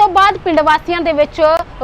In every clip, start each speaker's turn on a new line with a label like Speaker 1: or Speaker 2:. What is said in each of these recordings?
Speaker 1: ਤੋਂ ਬਾਅਦ ਪਿੰਡ ਵਾਸੀਆਂ ਦੇ ਵਿੱਚ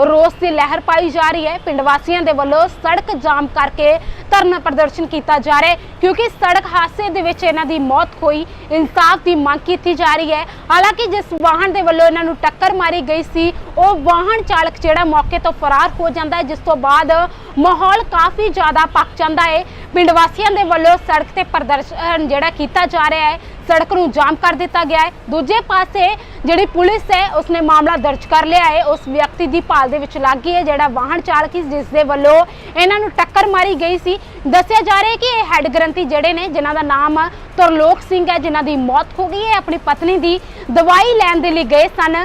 Speaker 1: ਰੋਸ ਦੀ ਲਹਿਰ ਪਾਈ ਜਾ ਰਹੀ ਹੈ। ਪਿੰਡ ਵਾਸੀਆਂ ਦੇ ਵੱਲੋਂ ਸੜਕ ਜਾਮ ਕਰਕੇ ਧਰਨਾ ਪ੍ਰਦਰਸ਼ਨ ਕੀਤਾ ਜਾ ਰਿਹਾ ਹੈ। ਕਿਉਂਕਿ ਸੜਕ ਹਾਦਸੇ ਦੇ ਵਿੱਚ ਇਹਨਾਂ ਦੀ ਮੌਤ ਹੋਈ, ਇਨਸਾਫ ਦੀ ਮੰਗ ਕੀਤੀ ਜਾ ਰਹੀ ਹੈ। ਹਾਲਾਂਕਿ ਜਿਸ ਵਾਹਨ ਦੇ ਵੱਲੋਂ ਇਹਨਾਂ ਨੂੰ ਟੱਕਰ ਮਾਰੀ ਗਈ ਸੀ, ਉਹ ਵਾਹਨ ਚਾਲਕ ਜਿਹੜਾ ਮੌਕੇ ਤੋਂ ਫਰਾਰ ਹੋ ਜਾਂਦਾ ਹੈ, ਜਿਸ ਤੋਂ ਬਾਅਦ ਮਾਹੌਲ ਕਾਫੀ ਜ਼ਿਆਦਾ ਪੱਕ ਜਾਂਦਾ ਹੈ। ਪਿੰਡ ਵਾਸੀਆਂ ਦੇ ਵੱਲੋਂ ਸੜਕ ਤੇ ਪ੍ਰਦਰਸ਼ਨ ਜਿਹੜਾ ਕੀਤਾ ਜਾ ਰਿਹਾ ਹੈ। ਸੜਕ ਨੂੰ ਜਾਮ ਕਰ ਦਿੱਤਾ ਗਿਆ ਹੈ। ਦੂਜੇ ਪਾਸੇ ਜਿਹੜੀ ਪੁਲਿਸ ਹੈ, ਉਸਨੇ ਮਾਮਲਾ ਦਰਜ ਕਰ ਲਿਆ ਹੈ। ਉਸ ਵਿਅਕਤੀ ਦੀ ਭਾਲ ਦੇ ਵਿੱਚ ਲੱਗ ਗਈ ਹੈ, ਜਿਹੜਾ ਵਾਹਨ ਚਾਲਕ ਜਿਸ ਦੇ ਵੱਲੋਂ ਇਹਨਾਂ ਨੂੰ ਟੱਕਰ ਮਾਰੀ ਗਈ ਸੀ। ਦੱਸਿਆ ਜਾ ਰਿਹਾ ਹੈ ਕਿ ਇਹ ਹੈੱਡ ਗ੍ਰੰਥੀ ਜਿਹੜੇ ਨੇ, ਜਿਨ੍ਹਾਂ ਦਾ ਨਾਮ ਤਰਲੋਕ ਸਿੰਘ ਹੈ, ਜਿਨ੍ਹਾਂ ਦੀ ਮੌਤ ਹੋ ਗਈ ਹੈ ਆਪਣੀ ਪਤਨੀ ਦੀ ਦਵਾਈ ਲੈਣ ਦੇ ਲਈ ਗਏ ਸਨ।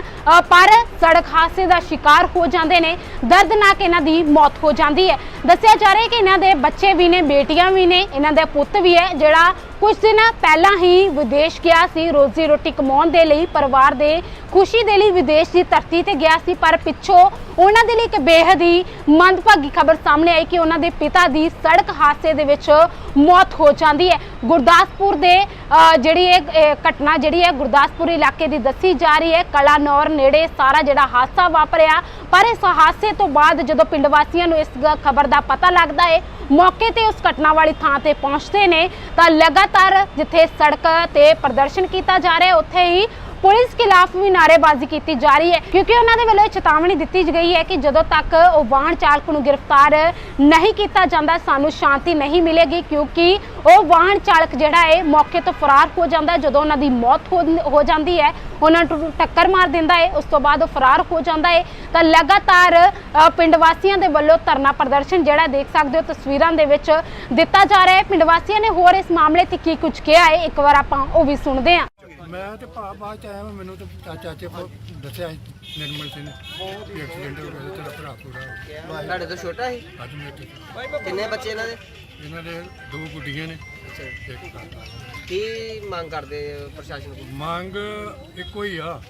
Speaker 1: ਪਰ ਸੜਕ ਹਾਦਸੇ ਦਾ ਸ਼ਿਕਾਰ ਹੋ ਜਾਂਦੇ ਨੇ, ਦਰਦਨਾਕ ਇਹਨਾਂ ਦੀ ਮੌਤ ਹੋ ਜਾਂਦੀ ਹੈ। ਦੱਸਿਆ ਜਾ ਰਿਹਾ ਹੈ ਕਿ ਇਹਨਾਂ ਦੇ ਬੱਚੇ ਵੀ ਨੇ, ਬੇਟੀਆਂ ਵੀ ਨੇ, ਇਹਨਾਂ ਦਾ ਪੁੱਤ ਵੀ ਹੈ, ਜਿਹੜਾ ਕੁਝ ਦਿਨ ਪਹਿਲਾਂ ਹੀ ਵਿਦੇਸ਼ ਗਿਆ ਸੀ, ਰੋਜ਼ੀ ਰੋਟੀ ਕਮਾਉਣ ਦੇ ਲਈ, ਪਰਿਵਾਰ ਦੇ ਖੁਸ਼ੀ ਦੇ ਲਈ ਵਿਦੇਸ਼ ਦੀ ਧਰਤੀ ਤੇ ਗਿਆ ਸੀ, ਪਰ ਪਿੱਛੋਂ ਉਹਨਾਂ ਦੇ ਲਈ ਇੱਕ ਬੇਹੱਦ ਹੀ ਮੰਦਭਾਗੀ ਖਬਰ ਸਾਹਮਣੇ ਆਈ ਕਿ ਉਹਨਾਂ ਦੇ ਪਿਤਾ ਦੀ ਸੜਕ ਹਾਦਸੇ ਦੇ ਵਿੱਚ ਮੌਤ ਹੋ ਜਾਂਦੀ ਹੈ। ਗੁਰਦਾਸਪੁਰ ਦੇ ਜਿਹੜੀ ਇਹ ਘਟਨਾ ਜਿਹੜੀ ਹੈ, ਗੁਰਦਾਸਪੁਰ ਇਲਾਕੇ ਦੀ ਦੱਸੀ ਜਾ ਰਹੀ ਹੈ। ਕਲਾਨੌਰ ਨੇੜੇ ਸਾਰਾ ਜਿਹੜਾ ਹਾਦਸਾ ਵਾਪਰਿਆ, ਪਰ ਇਸ ਹਾਦਸੇ ਤੋਂ ਬਾਅਦ ਜਦੋਂ ਪਿੰਡ ਵਾਸੀਆਂ ਨੂੰ ਇਸ ਖਬਰ ਦਾ ਪਤਾ ਲੱਗਦਾ ਹੈ ਮੌਕੇ ਤੇ ਉਸ ਘਟਨਾ ਵਾਲੀ ਥਾਂ ਤੇ ਪਹੁੰਚਦੇ ਨੇ ਤਾਂ ਲਗਾਤਾਰ ਜਿੱਥੇ ਸੜਕ ਤੇ ਪ੍ਰਦਰਸ਼ਨ ਕੀਤਾ ਜਾ ਰਿਹਾ ਉੱਥੇ ਹੀ ਪੁਲਿਸ ਖਿਲਾਫ ਵੀ ਨਾਅਰੇਬਾਜ਼ੀ ਕੀਤੀ ਜਾ ਰਹੀ ਹੈ, ਕਿਉਂਕਿ ਉਹਨਾਂ ਦੇ ਵੱਲੋਂ ਇਹ ਚੇਤਾਵਨੀ ਦਿੱਤੀ ਗਈ ਹੈ ਕਿ ਜਦੋਂ ਤੱਕ ਉਹ ਵਾਹਨ ਚਾਲਕ ਨੂੰ ਗ੍ਰਿਫਤਾਰ ਨਹੀਂ ਕੀਤਾ ਜਾਂਦਾ, ਸਾਨੂੰ ਸ਼ਾਂਤੀ ਨਹੀਂ ਮਿਲੇਗੀ, ਕਿਉਂਕਿ ਉਹ ਵਾਹਨ ਚਾਲਕ ਜਿਹੜਾ ਹੈ, ਮੌਕੇ ਤੋਂ ਫਰਾਰ ਹੋ ਜਾਂਦਾ, ਜਦੋਂ ਉਹਨਾਂ ਦੀ ਮੌਤ ਹੋ ਜਾਂਦੀ ਹੈ, ਉਹਨਾਂ ਨੂੰ ਟੱਕਰ ਮਾਰ ਦਿੰਦਾ ਹੈ, ਉਸ ਤੋਂ ਬਾਅਦ ਉਹ ਫਰਾਰ ਹੋ ਜਾਂਦਾ ਹੈ। ਤਾਂ ਲਗਾਤਾਰ ਪਿੰਡ ਵਾਸੀਆਂ ਦੇ ਵੱਲੋਂ ਧਰਨਾ ਪ੍ਰਦਰਸ਼ਨ ਜਿਹੜਾ ਦੇਖ ਸਕਦੇ ਹੋ, ਤਸਵੀਰਾਂ ਦੇ ਵਿੱਚ ਦਿੱਤਾ ਜਾ ਰਿਹਾ ਹੈ। ਪਿੰਡ ਵਾਸੀਆਂ ਨੇ ਹੋਰ ਇਸ ਮਾਮਲੇ ਤੇ ਕੀ ਕੁਝ ਕਿਹਾ ਹੈ, ਇੱਕ ਵਾਰ ਆਪਾਂ ਉਹ ਵੀ ਸੁਣਦੇ ਹਾਂ।
Speaker 2: ਮੈਂ ਤੇ ਭਾ ਬਾਅਦ ਚ ਆਇਆ ਵਾਂ, ਮੈਨੂੰ ਤੇ ਚਾ- ਚਾਚੇ ਕੋ ਦੱਸਿਆ ਸੀ ਨਿਰਮਲ ਸਿੰਘ ਵੀ ਐਕਸੀਡੈਂਟ ਹੋ ਗਿਆ ਤੇਰਾ ਭਰਾ ਪੂਰਾ
Speaker 3: ਤੁਹਾਡੇ ਤੋਂ ਛੋਟਾ ਸੀ?
Speaker 2: ਅੱਜ ਮੇਰੇ ਤੇ
Speaker 3: ਕਿੰਨੇ ਬੱਚੇ ਇਹਨਾਂ ਦੇ?
Speaker 2: ਇਹਨਾਂ ਦੇ ਦੋ ਗੁੱਡੀਆਂ ਨੇ
Speaker 3: ਅੱਛਾ।
Speaker 2: ਤੇ ਇੱਕ ਕਾਕਾ।
Speaker 3: ਕੀ ਮੰਗ ਕਰਦੇ ਪ੍ਰਸ਼ਾਸਨ ਕੋਲ?
Speaker 2: ਮੰਗ ਇੱਕੋ ਹੀ ਆ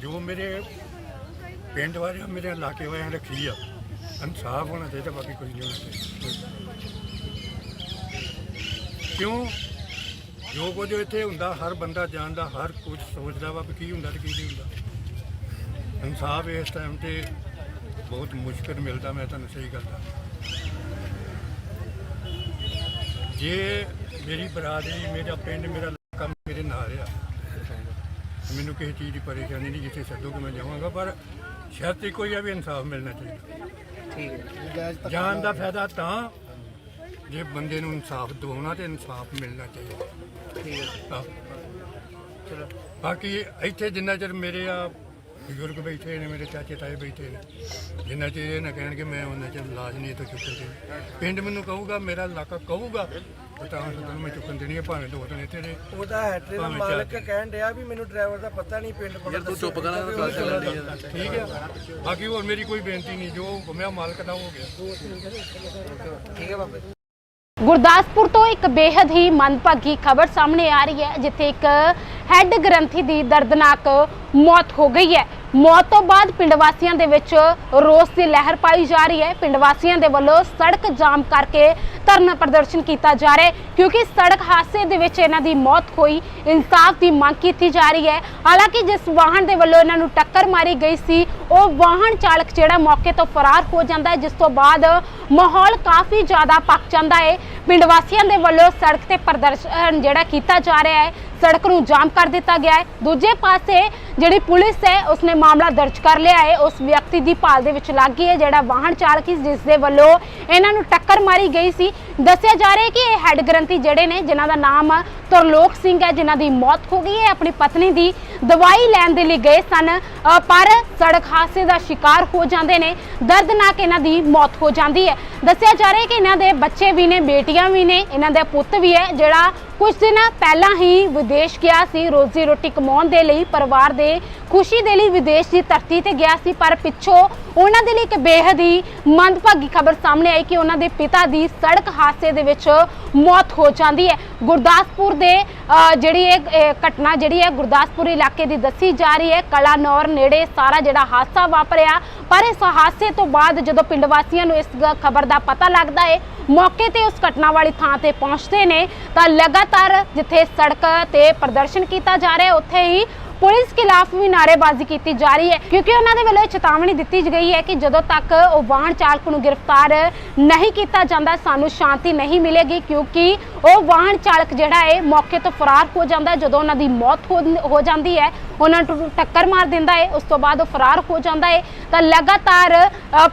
Speaker 2: ਜੋ ਮੇਰੇ ਪਿੰਡ ਵਾਲਿਆਂ ਮੇਰੇ ਇਲਾਕੇ ਵਾਲਿਆਂ ਰੱਖੀ ਆ ਇਨਸਾਫ ਹੋਣਾ ਚਾਹੀਦਾ ਬਾਕੀ ਕੁਝ ਨਹੀਂ ਹੋਣਾ ਚਾਹੀਦਾ। ਕਿਉਂ? ਜੋ ਕੁਝ ਇੱਥੇ ਹੁੰਦਾ ਹਰ ਬੰਦਾ ਜਾਣਦਾ ਹਰ ਕੁਝ ਸੋਚਦਾ ਵਾ ਵੀ ਕੀ ਹੁੰਦਾ ਤੇ ਕੀ ਨਹੀਂ ਹੁੰਦਾ। ਇਨਸਾਫ ਇਸ ਟਾਈਮ ਤੇ ਬਹੁਤ ਮੁਸ਼ਕਲ ਮਿਲਦਾ ਮੈਂ ਤੁਹਾਨੂੰ ਸਹੀ ਗੱਲ ਦੱਸਾਂ। ਜੇ ਮੇਰੀ ਬਰਾਦਰੀ ਮੇਰਾ ਪਿੰਡ ਮੇਰਾ ਇਲਾਕਾ ਮੇਰੇ ਨਾਲ ਆ ਮੈਨੂੰ ਕਿਸੇ ਚੀਜ਼ ਦੀ ਪਰੇਸ਼ਾਨੀ ਨਹੀਂ ਜਿੱਥੇ ਸੱਦੋਗੇ ਮੈਂ ਜਾਵਾਂਗਾ ਪਰ ਸ਼ਰਤ ਇੱਕੋ ਹੀ ਆ ਵੀ ਇਨਸਾਫ ਮਿਲਣਾ ਚਾਹੀਦਾ।
Speaker 3: ਠੀਕ ਹੈ।
Speaker 2: ਜਾਨ ਦਾ ਫਾਇਦਾ ਤਾਂ ਜੇ ਬੰਦੇ ਨੂੰ ਇਨਸਾਫ ਦਿਵਾਉਣਾ ਤੇ ਇਨਸਾਫ ਮਿਲਣਾ ਚਾਹੀਦਾ।
Speaker 3: ਹੈ।
Speaker 2: ਆਹ। ਚਲੋ। ਬਾਕੀ ਇੱਥੇ ਜਿੰਨਾ ਚਿਰ ਮੇਰੇ ਆ ਬਜ਼ੁਰਗ ਬੈਠੇ ਨੇ ਮੇਰੇ ਚਾਚੇ ਤਾਏ ਬੈਠੇ ਨੇ ਜਿੰਨਾ ਚਿਰ ਇਹ ਨਾ ਕਹਿਣਗੇ ਮੈਂ ਉਹਨਾਂ ਚਿਰ ਲਾਸ਼ ਨਹੀਂ ਇੱਥੋਂ ਚੁੱਕਣ ਦੇਣੀ ਪਿੰਡ ਮੈਨੂੰ ਕਹੂਗਾ ਮੇਰਾ ਇਲਾਕਾ ਕਹੂਗਾ ਤਾਂ ਤੁਹਾਨੂੰ ਮੈਂ ਚੁੱਕਣ ਦੇਣੀ ਹੈ ਭਾਵੇਂ ਦੋ ਦਿਨ ਇੱਥੇ ਰਹੇ।
Speaker 4: ਉਹਦਾ ਹੈਟਰੇ ਦਾ
Speaker 2: ਭਾਵੇਂ
Speaker 4: ਮਾਲਕ। ਕਹਿਣ ਡਿਆ ਵੀ ਮੈਨੂੰ ਡਰਾਈਵਰ ਦਾ ਪਤਾ ਨਹੀਂ ਪਿੰਡ ਯਾਰ ਤੂੰ ਚੁੱਪ ਕਰਾਂ
Speaker 2: ਠੀਕ ਹੈ। ਬਾਕੀ ਹੋਰ ਮੇਰੀ ਕੋਈ ਬੇਨਤੀ ਨਹੀਂ ਜੋ ਗੁੰਮਿਆ ਮਾਲਕ ਦਾ ਹੋ ਗਿਆ।
Speaker 3: ਠੀਕ ਹੈ ਬਾਬਾ ਜੀ।
Speaker 1: ਗੁਰਦਾਸਪੁਰ ਤੋਂ ਇੱਕ ਬੇहद ਹੀ ਮੰਦਭਾਗੀ ਖਬਰ ਸਾਹਮਣੇ ਆ ਰਹੀ ਹੈ, ਜਿੱਥੇ ਇੱਕ ਹੈੱਡ ਗ੍ਰੰਥੀ ਦੀ ਦਰਦਨਾਕ ਮੌਤ ਹੋ ਗਈ ਹੈ। ਮੌਤ ਤੋਂ ਬਾਅਦ ਪਿੰਡ ਵਾਸੀਆਂ ਦੇ ਵਿੱਚ ਰੋਸ ਦੀ ਲਹਿਰ ਪਾਈ ਜਾ ਰਹੀ ਹੈ। ਪਿੰਡ ਵਾਸੀਆਂ ਦੇ ਵੱਲੋਂ ਸੜਕ ਜਾਮ ਕਰਕੇ ਧਰਨਾ ਪ੍ਰਦਰਸ਼ਨ ਕੀਤਾ ਜਾ ਰਿਹਾ ਹੈ ਕਿਉਂਕਿ ਸੜਕ ਹਾਦਸੇ ਦੇ ਵਿੱਚ ਇਹਨਾਂ ਦੀ ਮੌਤ ਹੋਈ, ਇਨਸਾਫ ਦੀ ਮੰਗ ਕੀਤੀ ਜਾ ਰਹੀ ਹੈ। ਹਾਲਾਂਕਿ ਜਿਸ ਵਾਹਨ ਦੇ ਵੱਲੋਂ ਇਹਨਾਂ ਨੂੰ ਟੱਕਰ ਮਾਰੀ ਗਈ ਸੀ, ਉਹ ਵਾਹਨ ਚਾਲਕ ਜਿਹੜਾ ਮੌਕੇ ਤੋਂ ਫਰਾਰ ਹੋ ਜਾਂਦਾ ਹੈ, ਜਿਸ ਤੋਂ ਬਾਅਦ ਮਾਹੌਲ ਕਾਫੀ ਜ਼ਿਆਦਾ ਪੱਕ ਜਾਂਦਾ ਹੈ। ਪਿੰਡ ਵਾਸੀਆਂ ਦੇ ਵੱਲੋਂ ਸੜਕ ਤੇ ਪ੍ਰਦਰਸ਼ਨ ਜਿਹੜਾ ਕੀਤਾ ਜਾ ਰਿਹਾ ਹੈ ਸੜਕ ਨੂੰ ਜਾਮ ਕਰ ਦਿੱਤਾ ਗਿਆ ਹੈ। ਦੂਜੇ ਪਾਸੇ ਜਿਹੜੀ ਪੁਲਿਸ ਹੈ, ਉਸਨੇ ਮਾਮਲਾ ਦਰਜ ਕਰ ਲਿਆ ਹੈ। ਉਸ ਵਿਅਕਤੀ ਦੀ ਭਾਲ ਦੇ ਵਿੱਚ ਲੱਗ ਗਈ ਹੈ, ਜਿਹੜਾ ਵਾਹਨ ਚਾਲਕ ਸੀ, ਜਿਸ ਦੇ ਵੱਲੋਂ ਇਹਨਾਂ ਨੂੰ ਟੱਕਰ ਮਾਰੀ ਗਈ ਸੀ। ਦੱਸਿਆ ਜਾ ਰਿਹਾ ਹੈ ਕਿ ਇਹ ਹੈੱਡ ਗ੍ਰੰਥੀ ਜਿਹੜੇ ਨੇ, ਜਿਨ੍ਹਾਂ ਦਾ ਨਾਮ ਤਰਲੋਕ ਸਿੰਘ ਹੈ, ਜਿਨ੍ਹਾਂ ਦੀ ਮੌਤ ਹੋ ਗਈ ਹੈ। ਆਪਣੀ ਪਤਨੀ ਦੀ ਦਵਾਈ ਲੈਣ ਦੇ ਲਈ ਗਏ ਸਨ ਪਰ ਸੜਕ ਹਾਦਸੇ ਦਾ ਸ਼ਿਕਾਰ ਹੋ ਜਾਂਦੇ ਨੇ। ਦਰਦਨਾਕ ਇਹਨਾਂ ਦੀ ਮੌਤ ਹੋ ਜਾਂਦੀ ਹੈ। ਦੱਸਿਆ ਜਾ ਰਿਹਾ ਹੈ ਕਿ ਇਹਨਾਂ ਦੇ ਬੱਚੇ ਵੀ ਨੇ, ਬੇਟੀਆਂ ਵੀ ਨੇ, ਇਹਨਾਂ ਦਾ ਪੁੱਤ ਵੀ ਹੈ, ਜਿਹੜਾ ਕੁਝ ਦਿਨ ਪਹਿਲਾਂ ਹੀ ਵਿਦੇਸ਼ ਗਿਆ ਸੀ, ਰੋਜ਼ੀ ਰੋਟੀ ਕਮਾਉਣ ਦੇ ਲਈ, ਪਰਿਵਾਰ ਦੇ ਖੁਸ਼ੀ ਦੇ ਲਈ ਵਿਦੇਸ਼ ਦੀ ਧਰਤੀ ਤੇ ਗਿਆ ਸੀ, ਪਰ ਪਿੱਛੋਂ ਉਹਨਾਂ ਦੇ ਲਈ ਇੱਕ ਬੇਹੱਦ ਹੀ ਮੰਦਭਾਗੀ ਖਬਰ ਸਾਹਮਣੇ ਆਈ ਕਿ ਉਹਨਾਂ ਦੇ ਪਿਤਾ ਦੀ ਸੜਕ ਹਾਦਸੇ ਦੇ ਵਿੱਚ ਮੌਤ ਹੋ ਜਾਂਦੀ ਹੈ। ਗੁਰਦਾਸਪੁਰ ਦੇ ਜਿਹੜੀ ਇਹ ਘਟਨਾ ਜਿਹੜੀ ਹੈ ਗੁਰਦਾਸਪੁਰ ਇਲਾਕੇ ਦੀ ਦੱਸੀ ਜਾ ਰਹੀ ਹੈ। ਕਲਾਨੌਰ ਨੇੜੇ ਸਾਰਾ ਜਿਹੜਾ ਹਾਦਸਾ ਵਾਪਰਿਆ। ਪਰ ਇਸ ਹਾਦਸੇ ਤੋਂ ਬਾਅਦ ਜਦੋਂ ਪਿੰਡ ਵਾਸੀਆਂ ਨੂੰ ਇਸ ਖਬਰ ਦਾ ਪਤਾ ਲੱਗਦਾ ਹੈ, ਮੌਕੇ ਤੇ ਉਸ ਘਟਨਾ ਵਾਲੀ ਥਾਂ ਤੇ ਪਹੁੰਚਦੇ ਨੇ ਤਾਂ ਲਗਾਤਾਰ ਜਿੱਥੇ ਸੜਕ ਤੇ ਪ੍ਰਦਰਸ਼ਨ ਕੀਤਾ ਜਾ ਰਿਹਾ ਉੱਥੇ ਹੀ ਪੁਲਿਸ ਖਿਲਾਫ ਵੀ ਨਾਅਰੇਬਾਜ਼ੀ ਕੀਤੀ ਜਾ ਰਹੀ ਹੈ, ਕਿਉਂਕਿ ਉਹਨਾਂ ਦੇ ਵੱਲੋਂ ਇਹ ਚੇਤਾਵਨੀ ਦਿੱਤੀ ਗਈ ਹੈ ਕਿ ਜਦੋਂ ਤੱਕ ਉਹ ਵਾਹਨ ਚਾਲਕ ਨੂੰ ਗ੍ਰਿਫਤਾਰ ਨਹੀਂ ਕੀਤਾ ਜਾਂਦਾ, ਸਾਨੂੰ ਸ਼ਾਂਤੀ ਨਹੀਂ ਮਿਲੇਗੀ, ਕਿਉਂਕਿ ਉਹ ਵਾਹਨ ਚਾਲਕ ਜਿਹੜਾ ਹੈ, ਮੌਕੇ ਤੋਂ ਫਰਾਰ ਹੋ ਜਾਂਦਾ ਜਦੋਂ ਉਹਨਾਂ ਦੀ ਮੌਤ ਹੋ ਜਾਂਦੀ ਹੈ, ਉਹਨਾਂ ਨੂੰ ਟੱਕਰ ਮਾਰ ਦਿੰਦਾ ਹੈ, ਉਸ ਤੋਂ ਬਾਅਦ ਉਹ ਫਰਾਰ ਹੋ ਜਾਂਦਾ ਹੈ। ਤਾਂ ਲਗਾਤਾਰ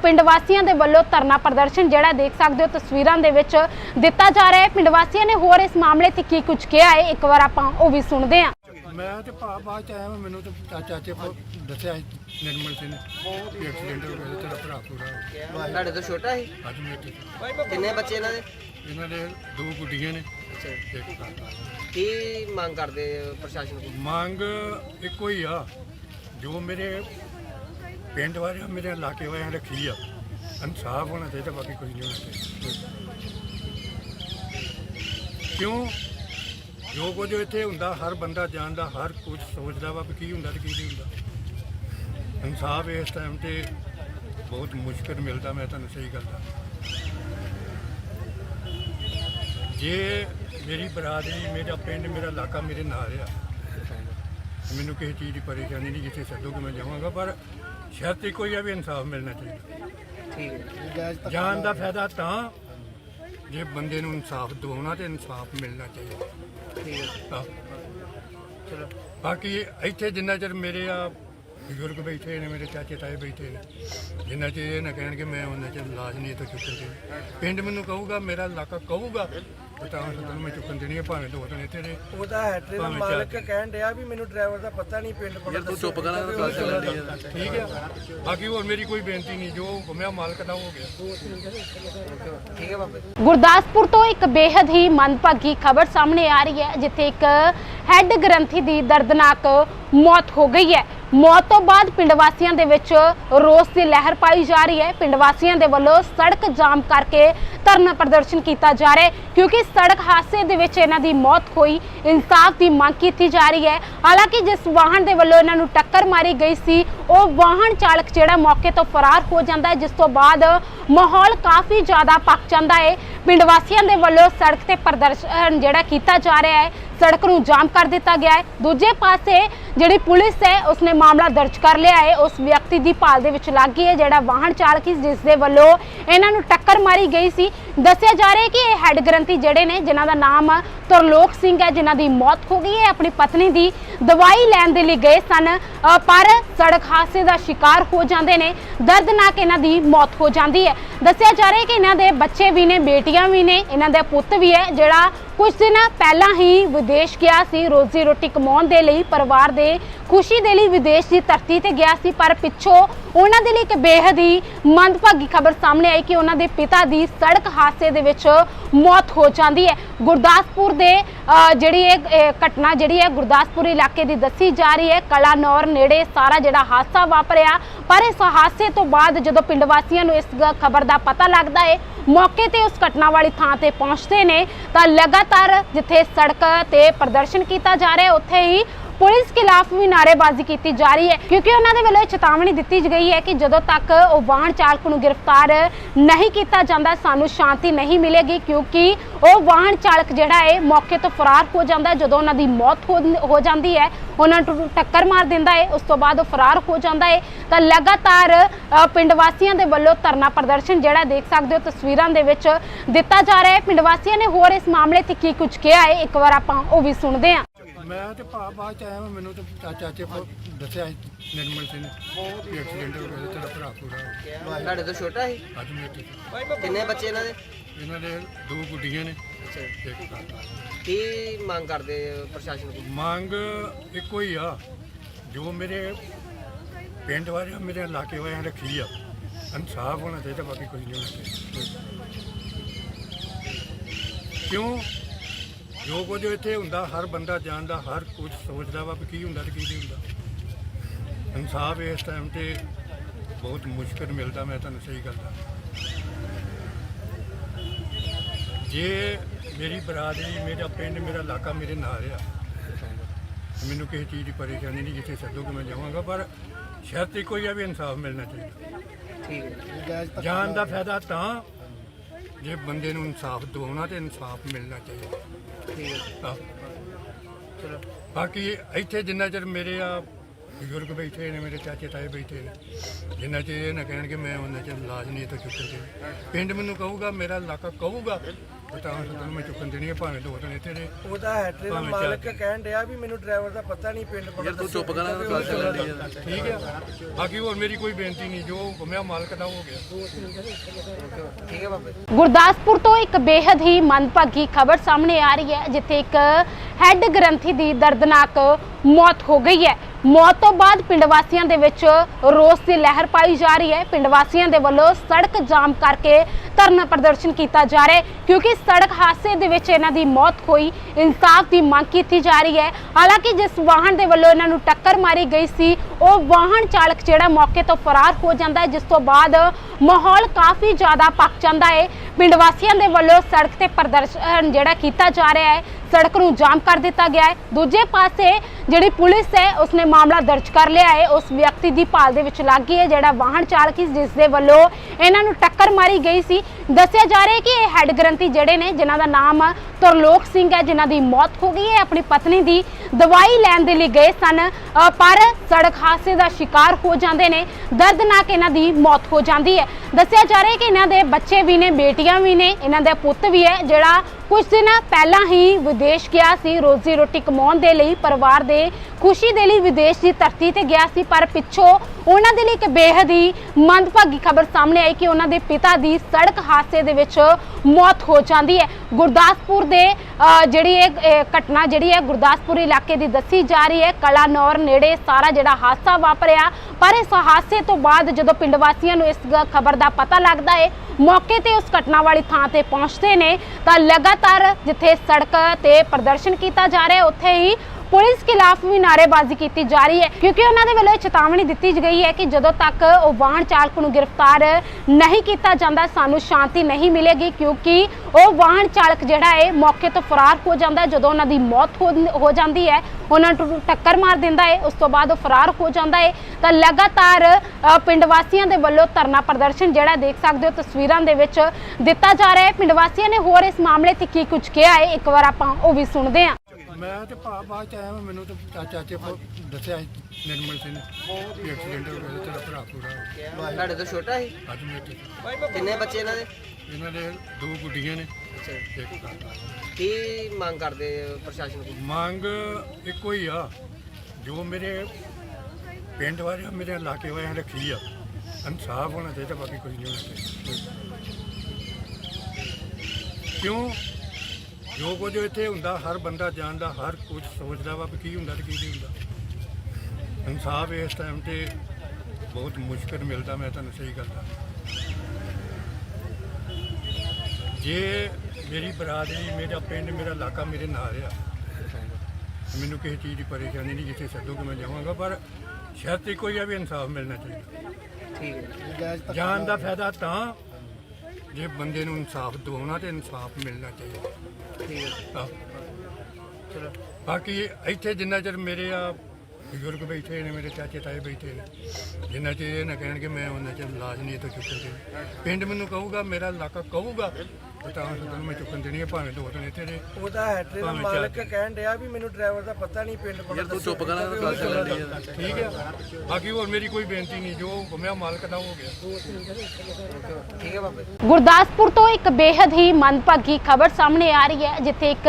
Speaker 1: ਪਿੰਡ ਵਾਸੀਆਂ ਦੇ ਵੱਲੋਂ ਧਰਨਾ ਪ੍ਰਦਰਸ਼ਨ ਜਿਹੜਾ ਦੇਖ ਸਕਦੇ ਹੋ, ਤਸਵੀਰਾਂ ਦੇ ਵਿੱਚ ਦਿੱਤਾ ਜਾ ਰਿਹਾ ਹੈ। ਪਿੰਡ ਵਾਸੀਆਂ ਨੇ ਹੋਰ ਇਸ ਮਾਮਲੇ ਤੇ ਕੀ ਕੁਝ ਕਿਹਾ ਹੈ, ਇੱਕ ਵਾਰ ਆਪਾਂ ਉਹ ਵੀ ਸੁਣਦੇ ਹਾਂ।
Speaker 2: ਮੈਂ ਤੇ ਭਾ ਬਾਅਦ ਚ ਆਇਆ ਵਾਂ, ਮੈਨੂੰ ਤੇ ਚਾ- ਚਾਚੇ ਕੋ ਦੱਸਿਆ ਸੀ ਨਿਰਮਲ ਸਿੰਘ ਨੇ ਵੀ ਐਕਸੀਡੈਂਟ ਹੋ ਗਿਆ ਤੇ ਤੇਰਾ ਭਰਾ ਪੂਰਾ ਹੋ ਗਿਆ।
Speaker 3: ਤੁਹਾਡੇ ਤੋਂ ਛੋਟਾ ਸੀ?
Speaker 2: ਅੱਜ ਮੈਂ ਇੱਥੇ
Speaker 3: ਕਿੰਨੇ ਬੱਚੇ ਇਹਨਾਂ ਦੇ?
Speaker 2: ਇਹਨਾਂ ਦੇ ਦੋ ਗੁੱਡੀਆਂ ਨੇ
Speaker 3: ਅੱਛਾ।
Speaker 2: ਤੇ ਇੱਕ ਕਾਕਾ
Speaker 3: ਕੀ ਮੰਗ ਕਰਦੇ ਪ੍ਰਸ਼ਾਸਨ ਕੋਲ?
Speaker 2: ਮੰਗ ਇੱਕੋ ਹੀ ਆ ਜੋ ਮੇਰੇ ਪਿੰਡ ਵਾਲਿਆਂ ਮੇਰੇ ਇਲਾਕੇ ਵਾਲਿਆਂ ਨੇ ਰੱਖੀ ਆ ਇਨਸਾਫ ਹੋਣਾ ਚਾਹੀਦਾ ਬਾਕੀ ਕੁਝ ਨਹੀਂ ਹੋਣਾ ਚਾਹੀਦਾ। ਕਿਉਂ? ਜੋ ਕੁਝ ਇੱਥੇ ਹੁੰਦਾ, ਹਰ ਬੰਦਾ ਜਾਣਦਾ, ਹਰ ਕੁਝ ਸੋਚਦਾ ਵਾ ਵੀ ਕੀ ਹੁੰਦਾ ਤੇ ਕੀ ਨਹੀਂ ਹੁੰਦਾ। ਇਨਸਾਫ ਇਸ ਟਾਈਮ ਤੇ ਬਹੁਤ ਮੁਸ਼ਕਲ ਮਿਲਦਾ, ਮੈਂ ਤੁਹਾਨੂੰ ਸਹੀ ਗੱਲ ਦੱਸਾਂ। ਜੇ ਮੇਰੀ ਬਰਾਦਰੀ, ਮੇਰਾ ਪਿੰਡ, ਮੇਰਾ ਇਲਾਕਾ ਮੇਰੇ ਨਾਲ ਆ, ਮੈਨੂੰ ਕਿਸੇ ਚੀਜ਼ ਦੀ ਪਰੇਸ਼ਾਨੀ ਨਹੀਂ ਜਿੱਥੇ ਸੱਦੋਗੇ ਮੈਂ ਜਾਵਾਂਗਾ, ਪਰ ਸ਼ਰਤ ਇੱਕੋ ਹੀ ਆ ਵੀ ਇਨਸਾਫ ਮਿਲਣਾ ਚਾਹੀਦਾ।
Speaker 3: ਠੀਕ ਹੈ
Speaker 2: ਜਾਨ ਦਾ ਫਾਇਦਾ ਤਾਂ ਜੇ ਬੰਦੇ ਨੂੰ ਇਨਸਾਫ ਦਿਵਾਉਣਾ ਤੇ ਇਨਸਾਫ ਮਿਲਣਾ ਚਾਹੀਦਾ।
Speaker 3: ਠੀਕ ਹੈ ਚਲੋ।
Speaker 2: ਬਾਕੀ ਇੱਥੇ ਜਿੰਨਾ ਚਿਰ ਮੇਰੇ ਆ ਬਜ਼ੁਰਗ ਬੈਠੇ ਨੇ, ਮੇਰੇ ਚਾਚੇ ਤਾਏ ਬੈਠੇ ਨੇ, ਜਿੰਨਾ ਚਿਰ ਇਹ ਨਾ ਕਹਿਣਗੇ, ਮੈਂ ਉਹਨਾਂ ਚਿਰ ਲਾਜ ਨਹੀਂ ਇੱਥੋਂ ਚੁੱਕਣ ਦੇਣੀ ਪਿੰਡ ਮੈਨੂੰ ਕਹੂਗਾ, ਮੇਰਾ ਇਲਾਕਾ ਕਹੂਗਾ ਤੇ ਤਾਂ ਤੁਹਾਨੂੰ ਮੈਂ ਚੁੱਕਣ ਦੇਣੀ ਹੈ ਭਾਵੇਂ ਦੋ ਦਿਨ ਇੱਥੇ ਰਹੇ।
Speaker 4: ਉਹਦਾ ਹੈਟਰੀ ਦਾ ਮਾਲਕ। ਕਹਿਣ ਡਿਆ ਵੀ ਮੈਨੂੰ ਡਰਾਈਵਰ ਦਾ ਪਤਾ ਨਹੀਂ ਪਿੰਡ ਪਤਾ ਤੂੰ ਚੁੱਪ
Speaker 2: ਠੀਕ ਹੈ ਬਾਕੀ ਹੋਰ ਮੇਰੀ ਕੋਈ ਬੇਨਤੀ ਨਹੀਂ ਜੋ ਹੁਕਮਿਆ ਮਾਲਕ ਦਾ ਹੋ ਗਿਆ।
Speaker 3: ਠੀਕ ਹੈ ਬਾਬਾ
Speaker 1: ਗੁਰਦਾਸਪੁਰ ਤੋਂ ਇੱਕ ਬੇहद ਹੀ ਮੰਦਭਾਗੀ ਖਬਰ ਸਾਹਮਣੇ ਆ ਰਹੀ ਹੈ ਜਿੱਥੇ ਇੱਕ ਹੈੱਡ ਗ੍ਰੰਥੀ ਦੀ ਦਰਦਨਾਕ ਮੌਤ ਹੋ ਗਈ ਹੈ। ਮੌਤ ਤੋਂ ਬਾਅਦ ਪਿੰਡ ਵਾਸੀਆਂ ਦੇ ਵਿੱਚ ਰੋਸ ਦੀ ਲਹਿਰ ਪਾਈ ਜਾ ਰਹੀ ਹੈ। ਪਿੰਡ ਵਾਸੀਆਂ ਦੇ ਵੱਲੋਂ ਸੜਕ ਜਾਮ ਕਰਕੇ ਧਰਨਾ ਪ੍ਰਦਰਸ਼ਨ ਕੀਤਾ ਜਾ ਰਿਹਾ ਹੈ। ਕਿਉਂਕਿ ਸੜਕ ਹਾਦਸੇ ਦੇ ਵਿੱਚ ਇਹਨਾਂ ਦੀ ਮੌਤ ਹੋਈ, ਇਨਸਾਫ ਦੀ ਮੰਗ ਕੀਤੀ ਜਾ ਰਹੀ ਹੈ। ਹਾਲਾਂਕਿ ਜਿਸ ਵਾਹਨ ਦੇ ਵੱਲੋਂ ਇਹਨਾਂ ਨੂੰ ਟੱਕਰ ਮਾਰੀ ਗਈ ਸੀ, ਉਹ ਵਾਹਨ ਚਾਲਕ ਜਿਹੜਾ ਮੌਕੇ ਤੋਂ ਫਰਾਰ ਹੋ ਜਾਂਦਾ ਹੈ, ਜਿਸ ਤੋਂ ਬਾਅਦ ਮਾਹੌਲ ਕਾਫੀ ਜ਼ਿਆਦਾ ਪੱਕ ਜਾਂਦਾ ਹੈ। ਪਿੰਡ ਵਾਸੀਆਂ ਦੇ ਵੱਲੋਂ ਸੜਕ ਤੇ ਪ੍ਰਦਰਸ਼ਨ ਜਿਹੜਾ ਕੀਤਾ ਜਾ ਰਿਹਾ ਹੈ। ਸੜਕ ਨੂੰ ਜਾਮ ਕਰ ਦਿੱਤਾ ਗਿਆ ਹੈ। ਦੂਜੇ ਪਾਸੇ ਜਿਹੜੀ ਪੁਲਿਸ ਹੈ, ਉਸਨੇ ਮਾਮਲਾ ਦਰਜ ਕਰ ਲਿਆ ਹੈ। ਉਸ ਵਿਅਕਤੀ ਦੀ ਭਾਲ ਦੇ ਵਿੱਚ ਲੱਗ ਗਈ ਹੈ, ਜਿਹੜਾ ਵਾਹਨ ਚਾਲਕ ਸੀ, ਜਿਸ ਦੇ ਵੱਲੋਂ ਇਹਨਾਂ ਨੂੰ ਟੱਕਰ ਮਾਰੀ ਗਈ ਸੀ। ਦੱਸਿਆ ਜਾ ਰਿਹਾ ਹੈ ਕਿ ਇਹ ਹੈੱਡ ਗ੍ਰੰਥੀ ਜਿਹੜੇ ਨੇ, ਜਿਨ੍ਹਾਂ ਦਾ ਨਾਮ ਤਰਲੋਕ ਸਿੰਘ ਹੈ, ਜਿਨ੍ਹਾਂ ਦੀ ਮੌਤ ਹੋ ਗਈ ਹੈ। ਆਪਣੀ ਪਤਨੀ ਦੀ ਦਵਾਈ ਲੈਣ ਦੇ ਲਈ ਗਏ ਸਨ ਪਰ ਸੜਕ ਹਾਦਸੇ ਦਾ ਸ਼ਿਕਾਰ ਹੋ ਜਾਂਦੇ ਨੇ। ਦਰਦਨਾਕ ਇਹਨਾਂ ਦੀ ਮੌਤ ਹੋ ਜਾਂਦੀ ਹੈ। ਦੱਸਿਆ ਜਾ ਰਿਹਾ ਹੈ ਕਿ ਇਹਨਾਂ ਦੇ ਬੱਚੇ ਵੀ ਨੇ, ਬੇਟੀਆਂ ਵੀ ਨੇ, ਇਹਨਾਂ ਦਾ ਪੁੱਤ ਵੀ ਹੈ, ਜਿਹੜਾ ਕੁਝ ਦਿਨ ਪਹਿਲਾਂ ਹੀ ਵਿਦੇਸ਼ ਗਿਆ ਸੀ, ਰੋਜ਼ੀ ਰੋਟੀ ਕਮਾਉਣ ਦੇ ਲਈ, ਪਰਿਵਾਰ ਦੇ ਖੁਸ਼ੀ ਦੇ ਲਈ ਵਿਦੇਸ਼ ਦੀ ਧਰਤੀ ਤੇ ਗਿਆ ਸੀ। ਪਰ ਪਿੱਛੋਂ ਉਹਨਾਂ ਦੇ ਲਈ ਇੱਕ ਬੇਹੱਦ ਹੀ ਮੰਦਭਾਗੀ ਖਬਰ ਸਾਹਮਣੇ ਆਈ ਕਿ ਉਹਨਾਂ ਦੇ ਪਿਤਾ ਦੀ ਸੜਕ ਹਾਦਸੇ ਦੇ ਵਿੱਚ ਮੌਤ ਹੋ ਜਾਂਦੀ ਹੈ। ਗੁਰਦਾਸਪੁਰ ਦੇ ਜਿਹੜੀ ਇਹ ਘਟਨਾ ਜਿਹੜੀ ਹੈ ਗੁਰਦਾਸਪੁਰ ਇਲਾਕੇ ਦੀ ਦੱਸੀ ਜਾ ਰਹੀ ਹੈ। ਕਲਾਨੌਰ ਨੇੜੇ ਸਾਰਾ ਜਿਹੜਾ ਹਾਦਸਾ ਵਾਪਰਿਆ। ਪਰ ਇਸ ਹਾਦਸੇ ਤੋਂ ਬਾਅਦ ਜਦੋਂ ਪਿੰਡ ਵਾਸੀਆਂ ਨੂੰ ਇਸ ਖਬਰ ਦਾ ਪਤਾ ਲੱਗਦਾ ਹੈ ਮੌਕੇ ਤੇ ਉਸ ਘਟਨਾ ਵਾਲੀ ਥਾਂ ਤੇ ਪਹੁੰਚਦੇ ਨੇ, ਤਾਂ ਲਗਾਤਾਰ ਜਿੱਥੇ ਸੜਕ ਤੇ ਪ੍ਰਦਰਸ਼ਨ ਕੀਤਾ ਜਾ ਰਿਹਾ, ਉੱਥੇ ਹੀ ਪੁਲਿਸ ਖਿਲਾਫ ਵੀ ਨਾਅਰੇਬਾਜ਼ੀ ਕੀਤੀ ਜਾ ਰਹੀ ਹੈ, ਕਿਉਂਕਿ ਉਹਨਾਂ ਦੇ ਵੱਲੋਂ ਇਹ ਚੇਤਾਵਨੀ ਦਿੱਤੀ ਗਈ ਹੈ ਕਿ ਜਦੋਂ ਤੱਕ ਉਹ ਵਾਹਨ ਚਾਲਕ ਨੂੰ ਗ੍ਰਿਫਤਾਰ ਨਹੀਂ ਕੀਤਾ ਜਾਂਦਾ, ਸਾਨੂੰ ਸ਼ਾਂਤੀ ਨਹੀਂ ਮਿਲੇਗੀ, ਕਿਉਂਕਿ ਉਹ ਵਾਹਨ ਚਾਲਕ ਜਿਹੜਾ ਹੈ, ਮੌਕੇ ਤੋਂ ਫਰਾਰ ਹੋ ਜਾਂਦਾ ਜਦੋਂ ਉਹਨਾਂ ਦੀ ਮੌਤ ਹੋ ਜਾਂਦੀ ਹੈ, ਉਹਨਾਂ ਨੂੰ ਟੱਕਰ ਮਾਰ ਦਿੰਦਾ ਹੈ, ਉਸ ਤੋਂ ਬਾਅਦ ਉਹ ਫਰਾਰ ਹੋ ਜਾਂਦਾ ਹੈ। ਤਾਂ ਲਗਾਤਾਰ ਪਿੰਡ ਵਾਸੀਆਂ ਦੇ ਵੱਲੋਂ ਧਰਨਾ ਪ੍ਰਦਰਸ਼ਨ ਜਿਹੜਾ ਦੇਖ ਸਕਦੇ ਹੋ, ਤਸਵੀਰਾਂ ਦੇ ਵਿੱਚ ਦਿੱਤਾ ਜਾ ਰਿਹਾ ਹੈ। ਪਿੰਡ ਵਾਸੀਆਂ ਨੇ ਹੋਰ ਇਸ ਮਾਮਲੇ ਤੇ ਕੀ ਕੁਝ ਕਿਹਾ ਹੈ, ਇੱਕ ਵਾਰ ਆਪਾਂ ਉਹ ਵੀ ਸੁਣਦੇ ਹਾਂ।
Speaker 2: ਮੈਂ ਤੇ ਭਾ ਬਾਅਦ ਚ ਆਇਆ ਵਾਂ, ਮੈਨੂੰ ਤੇ ਚਾ- ਚਾਚੇ ਦੱਸਿਆ ਸੀ ਨਿਰਮਲ ਸਿੰਘ ਵੀ ਐਕਸੀਡੈਂਟ ਹੋ ਗਿਆ ਤੇਰਾ ਭਰਾ ਪੂਰਾ
Speaker 3: ਤੁਹਾਡੇ ਤੋਂ ਛੋਟਾ ਸੀ?
Speaker 2: ਅੱਜ ਮੈਂ ਇੱਥੇ
Speaker 3: ਕਿੰਨੇ ਬੱਚੇ ਇਹਨਾਂ ਦੇ?
Speaker 2: ਇਹਨਾਂ ਦੇ ਦੋ ਗੁੱਡੀਆਂ ਨੇ
Speaker 3: ਅੱਛਾ।
Speaker 2: ਇੱਕ ਕਾਕਾ।
Speaker 3: ਕੀ ਮੰਗ ਕਰਦੇ ਪ੍ਰਸ਼ਾਸਨ ਕੋਲ?
Speaker 2: ਮੰਗ ਇੱਕੋ ਹੀ ਆ ਜੋ ਮੇਰੇ ਪਿੰਡ ਵਾਲਿਆਂ ਮੇਰੇ ਇਲਾਕੇ ਵਾਲਿਆਂ ਰੱਖੀ ਆ ਇਨਸਾਫ ਹੋਣਾ ਚਾਹੀਦਾ ਬਾਕੀ ਕੁਝ ਨਹੀਂ ਹੋਣਾ ਚਾਹੀਦਾ। ਕਿਉਂ? ਜੋ ਕੁਝ ਇੱਥੇ ਹੁੰਦਾ ਹਰ ਬੰਦਾ ਜਾਣਦਾ ਹਰ ਕੁਝ ਸੋਚਦਾ ਵਾ ਵੀ ਕੀ ਹੁੰਦਾ ਤੇ ਕੀ ਨਹੀਂ ਹੁੰਦਾ। ਇਨਸਾਫ ਇਸ ਟਾਈਮ ਤੇ ਬਹੁਤ ਮੁਸ਼ਕਲ ਮਿਲਦਾ ਮੈਂ ਤੁਹਾਨੂੰ ਸਹੀ ਗੱਲ ਦੱਸਾਂ। ਜੇ ਮੇਰੀ ਬਰਾਦਰੀ ਮੇਰਾ ਪਿੰਡ ਮੇਰਾ ਇਲਾਕਾ ਮੇਰੇ ਨਾਲ ਆ ਮੈਨੂੰ ਕਿਸੇ ਚੀਜ਼ ਦੀ ਪਰੇਸ਼ਾਨੀ ਨਹੀਂ ਜਿੱਥੇ ਸੱਦੋਗੇ ਮੈਂ ਜਾਵਾਂਗਾ ਪਰ ਸ਼ਰਤ ਇੱਕੋ ਹੀ ਆ ਵੀ ਇਨਸਾਫ ਮਿਲਣਾ ਚਾਹੀਦਾ।
Speaker 3: ਠੀਕ ਹੈ।
Speaker 2: ਜਾਨ ਦਾ ਫਾਇਦਾ ਤਾਂ ਜੇ ਬੰਦੇ ਨੂੰ ਇਨਸਾਫ ਦਿਵਾਉਣਾ ਤੇ ਇਨਸਾਫ ਮਿਲਣਾ ਚਾਹੀਦਾ।
Speaker 3: ਠੀਕ ਹੈ।
Speaker 2: ਤਾਂ ਬਾਕੀ ਇੱਥੇ ਜਿੰਨਾ ਚਿਰ ਮੇਰੇ ਆ ਬਜ਼ੁਰਗ ਬੈਠੇ ਨੇ ਮੇਰੇ ਚਾਚੇ ਤਾਏ ਬੈਠੇ ਨੇ ਜਿੰਨਾ ਚਿਰ ਇਹ ਨਾ ਕਹਿਣਗੇ ਮੈਂ ਉਹਨਾਂ ਚਿਰ ਲਾਜ ਨਹੀਂ ਤੋਂ ਚੁੱਕਣ ਦੇ ਪਿੰਡ ਮੈਨੂੰ ਕਹੂਗਾ ਮੇਰਾ ਇਲਾਕਾ ਕਹੂਗਾ ਤਾਂ ਤੁਹਾਨੂੰ ਮੈਂ ਚੁੱਕਣ ਦੇਣੀ ਹੈ ਭਾਵੇਂ ਦੋ ਦਿਨ ਇੱਥੇ ਦੇ
Speaker 4: ਉਹਦਾ ਹੈਟਰੀ ਦਾ
Speaker 2: ਭਾਵੇਂ
Speaker 4: ਮਾਲਕ
Speaker 2: ਚਾਰ।
Speaker 4: ਕਹਿਣ ਡਿਆ ਵੀ ਮੈਨੂੰ ਡਰਾਈਵਰ ਦਾ ਪਤਾ ਨਹੀਂ ਪਿੰਡ ਯਾਰ ਤੂੰ ਚੁੱਪ ਕਰਾਂ ਗੱਲ ਚੱਲਣ ਦੀ
Speaker 2: ਠੀਕ ਹੈ ਬਾਕੀ ਹੋਰ ਮੇਰੀ ਕੋਈ ਬੇਨਤੀ ਨਹੀਂ ਜੋ ਹੁਕਮਿਆ ਮਾਲਕ ਦਾ ਹੋ ਗਿਆ।
Speaker 3: ਠੀਕ ਹੈ ਬਾਬੇ।
Speaker 1: ਗੁਰਦਾਸਪੁਰ ਤੋਂ ਇੱਕ ਬੇहद ਹੀ ਮੰਦਭਾਗੀ ਖਬਰ ਸਾਹਮਣੇ ਆ ਰਹੀ ਹੈ ਜਿੱਥੇ ਇੱਕ ਹੈੱਡ ਗ੍ਰੰਥੀ ਦੀ ਦਰਦਨਾਕ ਮੌਤ ਹੋ ਗਈ ਹੈ। ਮੌਤ ਤੋਂ ਬਾਅਦ ਪਿੰਡ ਵਾਸੀਆਂ ਦੇ ਵਿੱਚ ਰੋਸ ਦੀ ਲਹਿਰ ਪਾਈ ਜਾ ਰਹੀ ਹੈ। ਪਿੰਡ ਵਾਸੀਆਂ ਦੇ ਵੱਲੋਂ ਸੜਕ ਜਾਮ ਕਰਕੇ ਧਰਨਾ ਪ੍ਰਦਰਸ਼ਨ ਕੀਤਾ ਜਾ ਰਿਹਾ ਹੈ, ਕਿਉਂਕਿ ਸੜਕ ਹਾਦਸੇ ਦੇ ਵਿੱਚ ਇਹਨਾਂ ਦੀ ਮੌਤ ਹੋਈ, ਇਨਸਾਫ ਦੀ ਮੰਗ ਕੀਤੀ ਜਾ ਰਹੀ ਹੈ। ਹਾਲਾਂਕਿ ਜਿਸ ਵਾਹਨ ਦੇ ਵੱਲੋਂ ਇਹਨਾਂ ਨੂੰ ਟੱਕਰ ਮਾਰੀ ਗਈ ਸੀ, ਉਹ ਵਾਹਨ ਚਾਲਕ ਜਿਹੜਾ ਮੌਕੇ ਤੋਂ ਫਰਾਰ ਹੋ ਜਾਂਦਾ ਹੈ, ਜਿਸ ਤੋਂ ਬਾਅਦ ਮਾਹੌਲ ਕਾਫੀ ਜ਼ਿਆਦਾ ਪੱਕ ਜਾਂਦਾ ਹੈ। ਪਿੰਡ ਵਾਸੀਆਂ ਦੇ ਵੱਲੋਂ ਸੜਕ ਤੇ ਪ੍ਰਦਰਸ਼ਨ ਜਿਹੜਾ ਕੀਤਾ ਜਾ ਰਿਹਾ ਹੈ ਸੜਕ ਨੂੰ ਜਾਮ ਕਰ ਦਿੱਤਾ ਗਿਆ ਹੈ। ਦੂਜੇ ਪਾਸੇ ਜਿਹੜੀ ਪੁਲਿਸ ਹੈ, ਉਸਨੇ ਮਾਮਲਾ ਦਰਜ ਕਰ ਲਿਆ ਹੈ। ਉਸ ਵਿਅਕਤੀ ਦੀ ਭਾਲ ਦੇ ਵਿੱਚ ਲੱਗ ਗਈ ਹੈ, ਜਿਹੜਾ ਵਾਹਨ ਚਾਲਕ ਸੀ, ਜਿਸ ਦੇ ਵੱਲੋਂ ਇਹਨਾਂ ਨੂੰ ਟੱਕਰ ਮਾਰੀ ਗਈ ਸੀ। ਦੱਸਿਆ ਜਾ ਰਿਹਾ ਹੈ ਕਿ ਇਹ ਹੈੱਡ ਗ੍ਰੰਥੀ ਜਿਹੜੇ ਨੇ, ਜਿਨ੍ਹਾਂ ਦਾ ਨਾਮ ਤਰਲੋਕ ਸਿੰਘ ਹੈ, ਜਿਨ੍ਹਾਂ ਦੀ ਮੌਤ ਹੋ ਗਈ ਹੈ, ਆਪਣੀ ਪਤਨੀ ਦੀ ਦਵਾਈ ਲੈਣ ਦੇ ਲਈ ਗਏ ਸਨ ਪਰ ਸੜਕ ਹਾਦਸੇ ਦਾ ਸ਼ਿਕਾਰ ਹੋ ਜਾਂਦੇ ਨੇ। ਦਰਦਨਾਕ ਇਹਨਾਂ ਦੀ ਮੌਤ ਹੋ ਜਾਂਦੀ ਹੈ। ਦੱਸਿਆ ਜਾ ਰਿਹਾ ਹੈ ਕਿ ਇਹਨਾਂ ਦੇ ਬੱਚੇ ਵੀ ਨੇ, ਬੇਟੀਆਂ ਵੀ ਨੇ, ਇਹਨਾਂ ਦਾ ਪੁੱਤ ਵੀ ਹੈ, ਜਿਹੜਾ ਕੁਝ ਦਿਨ ਪਹਿਲਾਂ ਹੀ ਵਿਦੇਸ਼ ਗਿਆ ਸੀ, ਰੋਜ਼ੀ ਰੋਟੀ ਕਮਾਉਣ ਦੇ ਲਈ, ਪਰਿਵਾਰ ਦੇ ਖੁਸ਼ੀ ਦੇ ਲਈ ਵਿਦੇਸ਼ ਦੀ ਧਰਤੀ ਤੇ ਗਿਆ ਸੀ, ਪਰ ਪਿੱਛੋਂ ਉਹਨਾਂ ਦੇ ਲਈ ਇੱਕ ਬੇਹੱਦ ਹੀ ਮੰਦਭਾਗੀ ਖਬਰ ਸਾਹਮਣੇ ਆਈ ਕਿ ਉਹਨਾਂ ਦੇ ਪਿਤਾ ਦੀ ਸੜਕ ਹਾਦਸੇ ਦੇ ਵਿੱਚ ਮੌਤ ਹੋ ਜਾਂਦੀ ਹੈ। ਗੁਰਦਾਸਪੁਰ ਦੇ ਜਿਹੜੀ ਇਹ ਘਟਨਾ ਜਿਹੜੀ ਹੈ, ਗੁਰਦਾਸਪੁਰ ਇਲਾਕੇ ਦੀ ਦੱਸੀ ਜਾ ਰਹੀ ਹੈ। ਕਲਾਨੌਰ ਨੇੜੇ ਸਾਰਾ ਜਿਹੜਾ ਹਾਦਸਾ ਵਾਪਰਿਆ, ਪਰ ਇਸ ਹਾਦਸੇ ਤੋਂ ਬਾਅਦ ਜਦੋਂ ਪਿੰਡ ਵਾਸੀਆਂ ਨੂੰ ਇਸ ਖਬਰ ਦਾ ਪਤਾ ਲੱਗਦਾ ਹੈ ਮੌਕੇ ਤੇ ਉਸ ਘਟਨਾ ਵਾਲੀ ਥਾਂ ਤੇ ਪਹੁੰਚਦੇ ਨੇ, ਤਾਂ ਲਗਾਤਾਰ ਜਿੱਥੇ ਸੜਕ ਤੇ ਪ੍ਰਦਰਸ਼ਨ ਕੀਤਾ ਜਾ ਰਿਹਾ, ਉੱਥੇ ਹੀ ਪੁਲਿਸ ਖਿਲਾਫ ਵੀ ਨਾਅਰੇਬਾਜ਼ੀ ਕੀਤੀ ਜਾ ਰਹੀ ਹੈ, ਕਿਉਂਕਿ ਉਹਨਾਂ ਦੇ ਵੱਲੋਂ ਇਹ ਚੇਤਾਵਨੀ ਦਿੱਤੀ ਗਈ ਹੈ ਕਿ ਜਦੋਂ ਤੱਕ ਉਹ ਵਾਹਨ ਚਾਲਕ ਨੂੰ ਗ੍ਰਿਫਤਾਰ ਨਹੀਂ ਕੀਤਾ ਜਾਂਦਾ, ਸਾਨੂੰ ਸ਼ਾਂਤੀ ਨਹੀਂ ਮਿਲੇਗੀ, ਕਿਉਂਕਿ ਉਹ ਵਾਹਨ ਚਾਲਕ ਜਿਹੜਾ ਹੈ, ਮੌਕੇ ਤੋਂ ਫਰਾਰ ਹੋ ਜਾਂਦਾ, ਜਦੋਂ ਉਹਨਾਂ ਦੀ ਮੌਤ ਹੋ ਜਾਂਦੀ ਹੈ, ਉਹਨਾਂ ਨੂੰ ਟੱਕਰ ਮਾਰ ਦਿੰਦਾ ਹੈ, ਉਸ ਤੋਂ ਬਾਅਦ ਉਹ ਫਰਾਰ ਹੋ ਜਾਂਦਾ ਹੈ। ਤਾਂ ਲਗਾਤਾਰ ਪਿੰਡ ਵਾਸੀਆਂ ਦੇ ਵੱਲੋਂ ਧਰਨਾ ਪ੍ਰਦਰਸ਼ਨ ਜਿਹੜਾ ਦੇਖ ਸਕਦੇ ਹੋ, ਤਸਵੀਰਾਂ ਦੇ ਵਿੱਚ ਦਿੱਤਾ ਜਾ ਰਿਹਾ ਹੈ। ਪਿੰਡ ਵਾਸੀਆਂ ਨੇ ਹੋਰ ਇਸ ਮਾਮਲੇ ਤੇ ਕੀ ਕੁਝ ਕਿਹਾ ਹੈ, ਇੱਕ ਵਾਰ ਆਪਾਂ ਉਹ ਵੀ ਸੁਣਦੇ ਹਾਂ।
Speaker 2: ਮੈਂ ਤੇ ਭਾ ਬਾਅਦ ਚ ਆਇਆ ਵਾਂ, ਮੈਨੂੰ ਤਾਂ ਚਾ- ਚਾਚੇ ਕੋ ਦੱਸਿਆ ਸੀ ਨਿਰਮਲ ਸਿੰਘ ਨੇ ਐਕਸੀਡੈਂਟ ਹੋ ਗਿਆ ਤੇਰਾ ਭਰਾ ਪੂਰਾ
Speaker 3: ਤੁਹਾਡੇ ਤੋਂ ਛੋਟਾ ਸੀ?
Speaker 2: ਅੱਜ ਮੇਰੇ
Speaker 3: ਕਿੰਨੇ ਬੱਚੇ ਇਹਨਾਂ ਦੇ?
Speaker 2: ਇਹਨਾਂ ਦੇ ਦੋ ਗੁੱਡੀਆਂ ਨੇ
Speaker 3: ਅੱਛਾ। ਜੀ।
Speaker 2: ਇੱਕ ਕਾਕਾ।
Speaker 3: ਕੀ ਮੰਗ ਕਰਦੇ ਪ੍ਰਸ਼ਾਸਨ ਕੋਲ
Speaker 2: ਮੰਗ ਇੱਕੋ ਹੀ ਆ ਜੋ ਮੇਰੇ ਪਿੰਡ ਵਾਲੇ ਮੇਰੇ ਇਲਾਕੇ ਵਾਲਿਆਂ ਰੱਖੀ ਆ ਇਨਸਾਫ ਹੋਣਾ ਚਾਹੀਦਾ ਬਾਕੀ ਕੁਝ ਨਹੀਂ ਹੋਣਾ ਚਾਹੀਦਾ। ਕਿਉਂ? ਜੋ ਕੁਝ ਇੱਥੇ ਹੁੰਦਾ ਹਰ ਬੰਦਾ ਜਾਣਦਾ ਹਰ ਕੁਝ ਸੋਚਦਾ ਵਾ ਵੀ ਕੀ ਹੁੰਦਾ ਤੇ ਕੀ ਨਹੀਂ ਹੁੰਦਾ। ਇਨਸਾਫ ਇਸ ਟਾਈਮ ਤੇ ਬਹੁਤ ਮੁਸ਼ਕਲ ਮਿਲਦਾ ਮੈਂ ਤੁਹਾਨੂੰ ਸਹੀ ਗੱਲ ਦੱਸਾਂ। ਜੇ ਮੇਰੀ ਬਰਾਦਰੀ ਮੇਰਾ ਪਿੰਡ ਮੇਰਾ ਇਲਾਕਾ ਮੇਰੇ ਨਾਲ ਆ ਮੈਨੂੰ ਕਿਸੇ ਚੀਜ਼ ਦੀ ਪਰੇਸ਼ਾਨੀ ਨਹੀਂ ਜਿੱਥੇ ਸੱਦੋਗੇ ਮੈਂ ਜਾਵਾਂਗਾ ਪਰ ਸ਼ਰਤ ਇੱਕੋ ਹੀ ਆ ਵੀ ਇਨਸਾਫ ਮਿਲਣਾ ਚਾਹੀਦਾ।
Speaker 3: ਠੀਕ ਹੈ।
Speaker 2: ਜਾਨ ਦਾ ਫਾਇਦਾ ਤਾਂ ਜੇ ਬੰਦੇ ਨੂੰ ਇਨਸਾਫ ਦਿਵਾਉਣਾ ਤੇ ਇਨਸਾਫ ਮਿਲਣਾ ਚਾਹੀਦਾ।
Speaker 3: ਠੀਕ ਹੈ।
Speaker 2: ਚਲੋ। ਬਾਕੀ ਇੱਥੇ ਜਿੰਨਾ ਚਿਰ ਮੇਰੇ ਆ ਬਜ਼ੁਰਗ ਬੈਠੇ ਨੇ ਮੇਰੇ ਚਾਚੇ ਤਾਏ ਬੈਠੇ ਨੇ ਜਿੰਨਾ ਚਿਰ ਇਹ ਨਾ ਕਹਿਣਗੇ ਮੈਂ ਉਹਨਾਂ ਚਿਰ ਲਾਜ ਨਹੀਂ ਤੋਂ ਚੁੱਕਣ ਦੇ ਪਿੰਡ ਮੈਨੂੰ ਕਹੂਗਾ ਮੇਰਾ ਇਲਾਕਾ ਕਹੂਗਾ ਤਾਂ ਤੁਹਾਨੂੰ ਮੈਂ ਚੁੱਕਣ ਦੇਣੀ ਹੈ ਭਾਵੇਂ ਦੋ ਦਿਨ ਇੱਥੇ ਦੇ
Speaker 4: ਉਹਦਾ ਹੈਟਰੀ ਦਾ ਮਾਲਕ। ਕਹਿਣ ਡਿਆ ਵੀ ਮੈਨੂੰ ਡਰਾਈਵਰ ਦਾ ਪਤਾ ਨਹੀਂ ਪਿੰਡ ਯਾਰ ਤੂੰ ਚੁੱਪ ਕਰਾਂ ਗੱਲ ਚੱਲਣ ਦੀ
Speaker 2: ਠੀਕ ਹੈ। ਬਾਕੀ ਹੋਰ ਮੇਰੀ ਕੋਈ ਬੇਨਤੀ ਨਹੀਂ ਜੋ ਹੁਕਮਿਆ ਮਾਲਕ ਦਾ ਹੋ ਗਿਆ।
Speaker 3: ਠੀਕ ਹੈ ਬਾਬੇ।
Speaker 1: ਗੁਰਦਾਸਪੁਰ ਤੋਂ ਇੱਕ ਬੇहद ਹੀ ਮੰਦਭਾਗੀ ਖਬਰ ਸਾਹਮਣੇ ਆ ਰਹੀ ਹੈ ਜਿੱਥੇ ਇੱਕ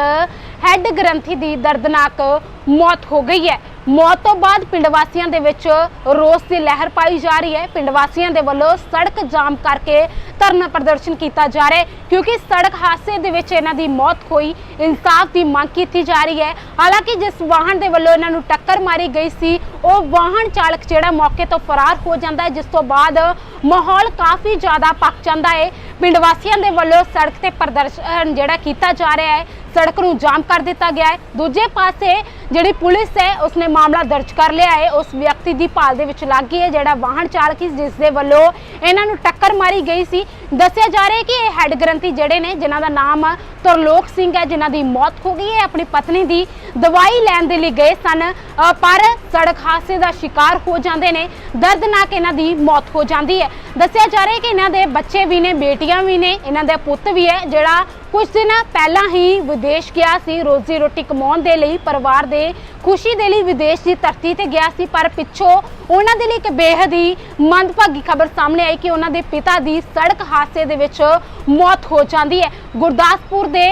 Speaker 1: ਹੈੱਡ ਗ੍ਰੰਥੀ ਦੀ ਦਰਦਨਾਕ ਮੌਤ ਹੋ ਗਈ ਹੈ। ਮੌਤ ਤੋਂ ਬਾਅਦ ਪਿੰਡ ਵਾਸੀਆਂ ਦੇ ਵਿੱਚ ਰੋਸ ਦੀ ਲਹਿਰ ਪਾਈ ਜਾ ਰਹੀ ਹੈ। ਪਿੰਡ ਵਾਸੀਆਂ ਦੇ ਵੱਲੋਂ ਸੜਕ ਜਾਮ ਕਰਕੇ ਧਰਨਾ ਪ੍ਰਦਰਸ਼ਨ ਕੀਤਾ ਜਾ ਰਿਹਾ ਹੈ, ਕਿਉਂਕਿ ਸੜਕ ਹਾਦਸੇ ਦੇ ਵਿੱਚ ਇਹਨਾਂ ਦੀ ਮੌਤ ਹੋਈ, ਇਨਸਾਫ ਦੀ ਮੰਗ ਕੀਤੀ ਜਾ ਰਹੀ ਹੈ। ਹਾਲਾਂਕਿ ਜਿਸ ਵਾਹਨ ਦੇ ਵੱਲੋਂ ਇਹਨਾਂ ਨੂੰ ਟੱਕਰ ਮਾਰੀ ਗਈ ਸੀ ਉਹ ਵਾਹਨ ਚਾਲਕ ਜਿਹੜਾ ਮੌਕੇ ਤੋਂ ਫਰਾਰ ਹੋ ਜਾਂਦਾ ਹੈ, ਜਿਸ ਤੋਂ ਬਾਅਦ ਮਾਹੌਲ ਕਾਫੀ ਜ਼ਿਆਦਾ ਪੱਕ ਜਾਂਦਾ ਹੈ। ਪਿੰਡ ਵਾਸੀਆਂ ਦੇ ਵੱਲੋਂ ਸੜਕ ਤੇ ਪ੍ਰਦਰਸ਼ਨ ਜਿਹੜਾ ਕੀਤਾ ਜਾ ਰਿਹਾ ਹੈ, ਸੜਕ ਨੂੰ ਜਾਮ ਕਰ ਦਿੱਤਾ ਗਿਆ ਹੈ। ਦੂਜੇ ਪਾਸੇ ਜਿਹੜੀ ਪੁਲਿਸ ਹੈ, ਉਸਨੇ ਮਾਮਲਾ ਦਰਜ ਕਰ ਲਿਆ ਹੈ। ਉਸ ਵਿਅਕਤੀ ਦੀ ਭਾਲ ਦੇ ਵਿੱਚ ਲੱਗ ਗਈ ਹੈ, ਜਿਹੜਾ ਵਾਹਨ ਚਾਲਕ ਸੀ, ਜਿਸ ਦੇ ਵੱਲੋਂ ਇਹਨਾਂ ਨੂੰ ਟੱਕਰ ਮਾਰੀ ਗਈ ਸੀ। ਦੱਸਿਆ ਜਾ ਰਿਹਾ ਹੈ ਕਿ ਇਹ ਹੈੱਡ ਗ੍ਰੰਥੀ ਜਿਹੜੇ ਨੇ, ਜਿਨ੍ਹਾਂ ਦਾ ਨਾਮ ਤਰਲੋਕ ਸਿੰਘ ਹੈ, ਜਿਨ੍ਹਾਂ ਦੀ ਮੌਤ ਹੋ ਗਈ ਹੈ, ਆਪਣੀ ਪਤਨੀ ਦੀ ਦਵਾਈ ਲੈਣ ਦੇ ਲਈ ਗਏ ਸਨ। ਪਰ ਸੜਕ ਹਾਦਸੇ ਦਾ ਸ਼ਿਕਾਰ ਹੋ ਜਾਂਦੇ ਨੇ, ਦਰਦਨਾਕ ਇਹਨਾਂ ਦੀ ਮੌਤ ਹੋ ਜਾਂਦੀ ਹੈ। ਦੱਸਿਆ ਜਾ ਰਿਹਾ ਹੈ ਕਿ ਇਹਨਾਂ ਦੇ ਬੱਚੇ ਵੀ ਨੇ, ਬੇਟੀਆਂ ਵੀ ਨੇ, ਇਹਨਾਂ ਦਾ ਪੁੱਤ ਵੀ ਹੈ, ਜਿਹੜਾ ਕੁਝ ਦਿਨ ਪਹਿਲਾਂ ਹੀ ਵਿਦੇਸ਼ ਗਿਆ ਸੀ, ਰੋਜ਼ੀ ਰੋਟੀ ਕਮਾਉਣ ਦੇ ਲਈ, ਪਰਿਵਾਰ ਦੇ ਖੁਸ਼ੀ ਦੇ ਲਈ ਵਿਦੇਸ਼ ਦੀ ਧਰਤੀ ਤੇ ਗਿਆ ਸੀ, ਪਰ ਪਿੱਛੋਂ ਉਹਨਾਂ ਦੇ ਲਈ ਇੱਕ ਬੇਹੱਦ ਹੀ ਮੰਦਭਾਗੀ ਖਬਰ ਸਾਹਮਣੇ ਆਈ ਕਿ ਉਹਨਾਂ ਦੇ ਪਿਤਾ ਦੀ ਸੜਕ ਹਾਦਸੇ ਦੇ ਵਿੱਚ ਮੌਤ ਹੋ ਜਾਂਦੀ ਹੈ। ਗੁਰਦਾਸਪੁਰ ਦੇ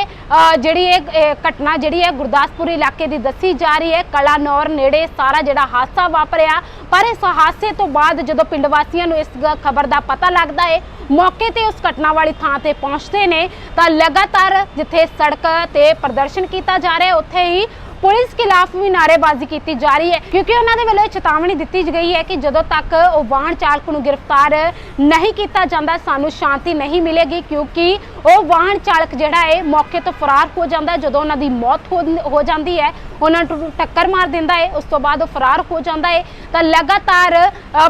Speaker 1: ਜਿਹੜੀ ਇਹ ਘਟਨਾ ਜਿਹੜੀ ਹੈ, ਗੁਰਦਾਸਪੁਰ ਇਲਾਕੇ ਦੀ ਦੱਸੀ ਜਾ ਰਹੀ ਹੈ। ਕਲਾਨੌਰ ਨੇੜੇ ਸਾਰਾ ਜਿਹੜਾ ਹਾਦਸਾ ਵਾਪਰਿਆ, ਪਰ ਇਸ ਹਾਦਸੇ ਤੋਂ ਬਾਅਦ ਜਦੋਂ ਪਿੰਡ ਵਾਸੀਆਂ ਨੂੰ ਇਸ ਖਬਰ ਦਾ ਪਤਾ ਲੱਗਦਾ ਹੈ ਮੌਕੇ ਤੇ ਉਸ ਘਟਨਾ ਵਾਲੀ ਥਾਂ ਤੇ ਪਹੁੰਚਦੇ ਨੇ ਤਾਂ ਲਗਾਤਾਰ ਜਿੱਥੇ ਸੜਕ ਤੇ ਪ੍ਰਦਰਸ਼ਨ ਕੀਤਾ ਜਾ ਰਿਹਾ ਉੱਥੇ ਹੀ ਪੁਲਿਸ ਖਿਲਾਫ ਵੀ ਨਾਅਰੇਬਾਜ਼ੀ ਕੀਤੀ ਜਾ ਰਹੀ ਹੈ, ਕਿਉਂਕਿ ਉਹਨਾਂ ਦੇ ਵੱਲੋਂ ਇਹ ਚੇਤਾਵਨੀ ਦਿੱਤੀ ਗਈ ਹੈ ਕਿ ਜਦੋਂ ਤੱਕ ਉਹ ਵਾਹਨ ਚਾਲਕ ਨੂੰ ਗ੍ਰਿਫਤਾਰ ਨਹੀਂ ਕੀਤਾ ਜਾਂਦਾ, ਸਾਨੂੰ ਸ਼ਾਂਤੀ ਨਹੀਂ ਮਿਲੇਗੀ, ਕਿਉਂਕਿ ਉਹ ਵਾਹਨ ਚਾਲਕ ਜਿਹੜਾ ਹੈ, ਮੌਕੇ ਤੋਂ ਫਰਾਰ ਹੋ ਜਾਂਦਾ, ਜਦੋਂ ਉਹਨਾਂ ਦੀ ਮੌਤ ਹੋ ਜਾਂਦੀ ਹੈ, ਉਹਨਾਂ ਨੂੰ ਟੱਕਰ ਮਾਰ ਦਿੰਦਾ ਹੈ, ਉਸ ਤੋਂ ਬਾਅਦ ਉਹ ਫਰਾਰ ਹੋ ਜਾਂਦਾ ਹੈ। ਤਾਂ ਲਗਾਤਾਰ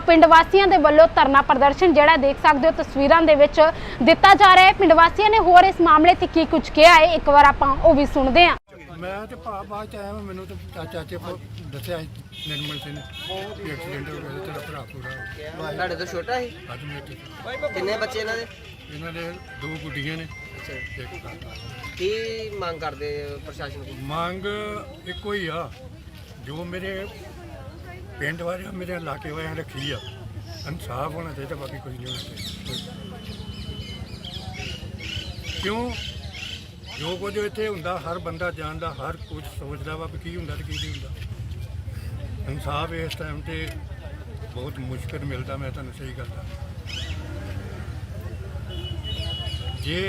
Speaker 1: ਪਿੰਡ ਵਾਸੀਆਂ ਦੇ ਵੱਲੋਂ ਧਰਨਾ ਪ੍ਰਦਰਸ਼ਨ ਜਿਹੜਾ ਦੇਖ ਸਕਦੇ ਹੋ, ਤਸਵੀਰਾਂ ਦੇ ਵਿੱਚ ਦਿੱਤਾ ਜਾ ਰਿਹਾ ਹੈ। ਪਿੰਡ ਵਾਸੀਆਂ ਨੇ ਹੋਰ ਇਸ ਮਾਮਲੇ ਤੇ ਕੀ ਕੁਝ ਕਿਹਾ ਹੈ, ਇੱਕ ਵਾਰ ਆਪਾਂ ਉਹ ਵੀ ਸੁਣਦੇ ਹਾਂ।
Speaker 2: ਮੈਂ ਤੇ ਭਾ ਬਾਅਦ ਚ ਆਇਆ ਵਾਂ, ਮੈਨੂੰ ਤੇ ਚਾ- ਚਾਚੇ ਕੋ ਦੱਸਿਆ ਸੀ ਨਿਰਮਲ ਸਿੰਘ ਨੇ ਕਿ ਐਕਸੀਡੈਂਟ ਹੋ ਗਿਆ ਤੇ ਤੇਰਾ ਭਰਾ ਪੂਰਾ ਹੋ ਗਿਆ।
Speaker 3: ਤੁਹਾਡੇ ਤੋਂ ਛੋਟਾ ਸੀ?
Speaker 2: ਅੱਜ ਮੈਂ ਇੱਥੇ
Speaker 3: ਕਿੰਨੇ ਬੱਚੇ ਇਹਨਾਂ ਦੇ?
Speaker 2: ਇਹਨਾਂ ਦੇ ਦੋ ਗੁੱਡੀਆਂ ਨੇ
Speaker 3: ਅੱਛਾ। ਜੀ।
Speaker 2: ਇੱਕ ਕਾਕਾ।
Speaker 3: ਕੀ ਮੰਗ ਕਰਦੇ ਪ੍ਰਸ਼ਾਸਨ ਕੋਲ
Speaker 2: ਮੰਗ ਇੱਕੋ ਹੀ ਆ ਜੋ ਮੇਰੇ ਪਿੰਡ ਵਾਲਿਆਂ ਮੇਰੇ ਇਲਾਕੇ ਵਾਲਿਆਂ ਰੱਖੀ ਆ ਇਨਸਾਫ ਹੋਣਾ ਚਾਹੀਦਾ ਬਾਕੀ ਕੁਝ ਨਹੀਂ ਹੋਣਾ ਚਾਹੀਦਾ। ਕਿਉਂ? ਜੋ ਕੁਝ ਇੱਥੇ ਹੁੰਦਾ, ਹਰ ਬੰਦਾ ਜਾਣਦਾ, ਹਰ ਕੁਝ ਸੋਚਦਾ ਵਾ ਵੀ ਕੀ ਹੁੰਦਾ ਤੇ ਕੀ ਨਹੀਂ ਹੁੰਦਾ। ਇਨਸਾਫ ਇਸ ਟਾਈਮ ਤੇ ਬਹੁਤ ਮੁਸ਼ਕਲ ਮਿਲਦਾ, ਮੈਂ ਤੁਹਾਨੂੰ ਸਹੀ ਗੱਲ ਦੱਸਾਂ। ਜੇ